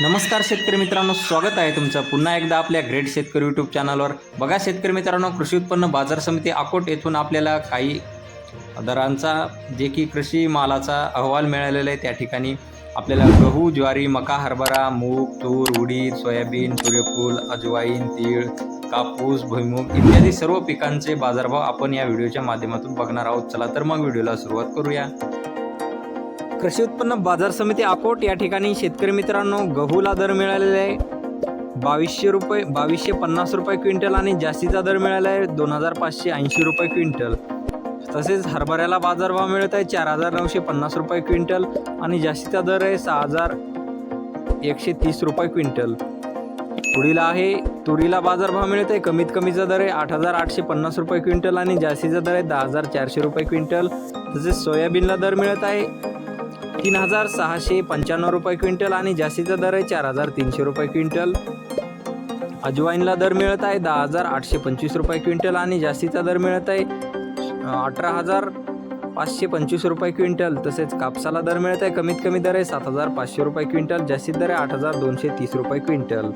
नमस्कार शेतकरी मित्रांनो स्वागत आहे तुमचं पुन्हा एकदा आपल्या ग्रेट शेतकरी यूट्यूब चॅनलवर बघा शेतकरी मित्रांनो कृषी उत्पन्न बाजार समिती अकोट येथून आपल्याला काही दरांचा जे की कृषी मालाचा अहवाल मिळालेला आहे त्या ठिकाणी आपल्याला गहू ज्वारी मका हरभरा मूग तूर उडीद सोयाबीन सूर्यफूल अजवाईन तीळ कापूस भुईमूग इत्यादी सर्व पिकांचे बाजारभाव आपण या व्हिडिओच्या माध्यमातून बघणार आहोत. चला तर मग व्हिडिओला सुरुवात करूया. कृषी उत्पन्न बाजार समिती अकोट या ठिकाणी शेतकरी मित्रांनो गहूला दर मिळालेला आहे. बावीसशे रुपये बावीसशे पन्नास रुपये क्विंटल आणि जास्तीचा दर मिळाला आहे. दोन हजार पाचशे ऐंशी रुपये क्विंटल. तसेच हरभऱ्याला बाजारभाव मिळत आहे. चार हजार नऊशे पन्नास रुपये क्विंटल आणि जास्तीचा दर आहे सहा हजार एकशे तीस रुपये क्विंटल. तुरीला आहे तुरीला बाजारभाव मिळत आहे. कमीत कमीचा दर आहे आठ हजार आठशे पन्नास रुपये क्विंटल आणि जास्तीचा दर आहे दहा हजार चारशे रुपये क्विंटल. तसेच सोयाबीनला दर मिळत आहे. तीन हजार सहाशे पंच्याण्णव रुपये क्विंटल आणि जास्तीचा दर आहे चार हजार तीनशे रुपये क्विंटल. अजवाईनला दर मिळत आहे दहा हजार आठशे पंचवीस रुपये क्विंटल आणि जास्तीचा दर मिळत आहे अठरा हजार पाचशे पंचवीस रुपये क्विंटल. तसेच कापसाला दर मिळत आहे कमीत कमी दर आहे सात हजार पाचशे रुपये क्विंटल जास्तीत दर आहे आठ हजार दोनशे तीस रुपये क्विंटल.